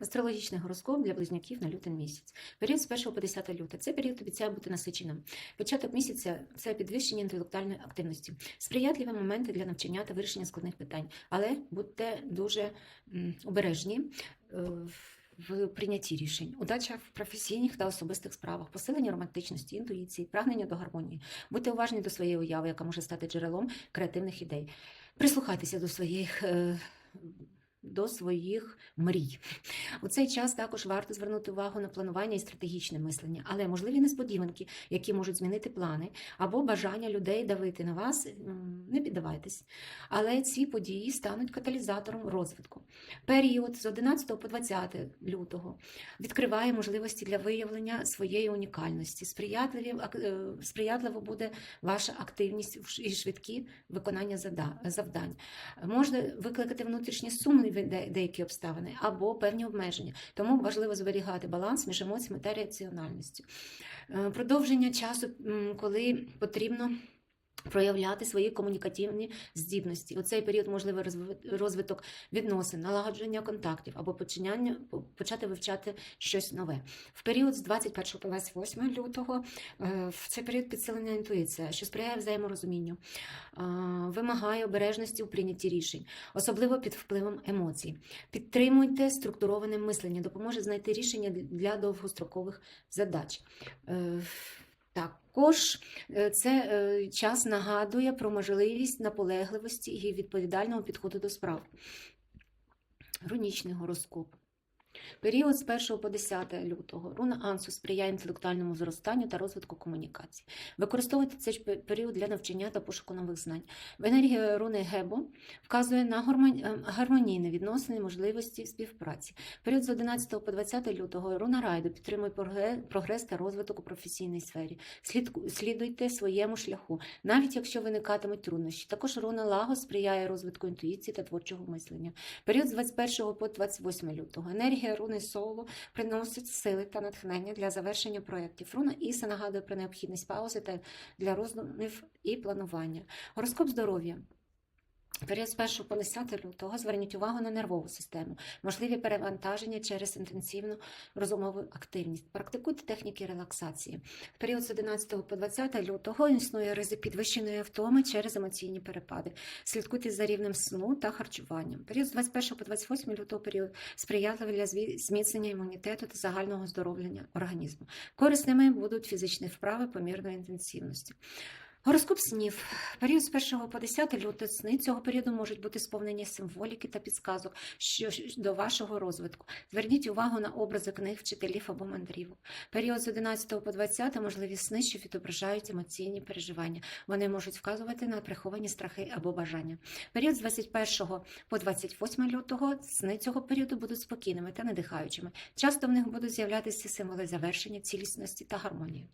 Астрологічний гороскоп для близнюків на лютий місяць. Період з 1 по 10 люте. Цей період обіцяє бути насиченим. Початок місяця це підвищення інтелектуальної активності, сприятливі моменти для навчання та вирішення складних питань. Але будьте дуже обережні. е, В прийнятті рішень, удача в професійних та особистих справах, посилення романтичності, інтуїції, прагнення до гармонії. Будьте уважні до своєї уяви, яка може стати джерелом креативних ідей. Прислухайтеся до своїх. е, До своїх мрій. У цей час також варто звернути увагу на планування і стратегічне мислення, але можливі несподіванки, які можуть змінити плани, або бажання людей давити на вас, не піддавайтесь. Але ці події стануть каталізатором розвитку. Період з 11 по 20 лютого відкриває можливості для виявлення своєї унікальності. Е, сприятливо буде ваша активність і швидкі виконання завдань. Можна викликати внутрішні сумніви деякі обставини або певні обмеження. Тому важливо зберігати баланс між емоціями та раціональністю. Е, Продовження часу, коли потрібно. Проявляти свої комунікативні здібності. У цей період можливий розвиток відносин, налагодження контактів або починання почати вивчати щось нове. В період з 21 по 28 лютого е, в цей період підсилена інтуїція, що сприяє взаєморозумінню, вимагає обережності у прийнятті рішень, особливо під впливом емоцій. Підтримуйте структуроване мислення, допоможе знайти рішення для довгострокових задач. Е, Також е, це е, час нагадує про можливість наполегливості і відповідального підходу до справ. Рунічний гороскоп. Період з 1 по 10 лютого руна Ансу сприяє інтелектуальному зростанню та розвитку комунікації. Використовуйте цей період для навчання та пошуку нових знань. В енергії руни Гебо вказує на е, гармонійне відносини можливості співпраці. Період з 11 по 20 лютого руна Райду підтримує прогрес та розвиток у професійній сфері. Слідуйте своєму шляху, навіть якщо виникатимуть труднощі. Також руна Лаго сприяє розвитку інтуїції та творчого мислення. Період з 21 по 28 лютого. Енергія руни Соло приносить сили та натхнення для завершення проєктів. Руна Іса нагадує про необхідність паузи та для роздумів і планування. Гороскоп здоров'я. Період з 1 по 10 лютого зверніть увагу на нервову систему, можливі перевантаження через інтенсивну розумову активність. Практикуйте техніки релаксації. В період з 11 по 20 лютого існує ризик підвищеної втоми через емоційні перепади. Слідкуйте за рівнем сну та харчуванням. Період з 21 по 28 лютого період сприятливий для зміцнення імунітету та загального здоровлення організму. Корисними будуть фізичні вправи помірної інтенсивності. Гороскоп снів. Період з 1 по 10 лютого сни цього періоду можуть бути сповнені символіки та підсказок що, до вашого розвитку. Зверніть увагу на образи книг, вчителів або мандрівок. Період з 11 по 20 можливі сни, що відображають емоційні переживання. Вони можуть вказувати на приховані страхи або бажання. Період з 21 по 28 лютого сни цього періоду будуть спокійними та надихаючими. Часто в них будуть з'являтися символи завершення, цілісності та гармонії.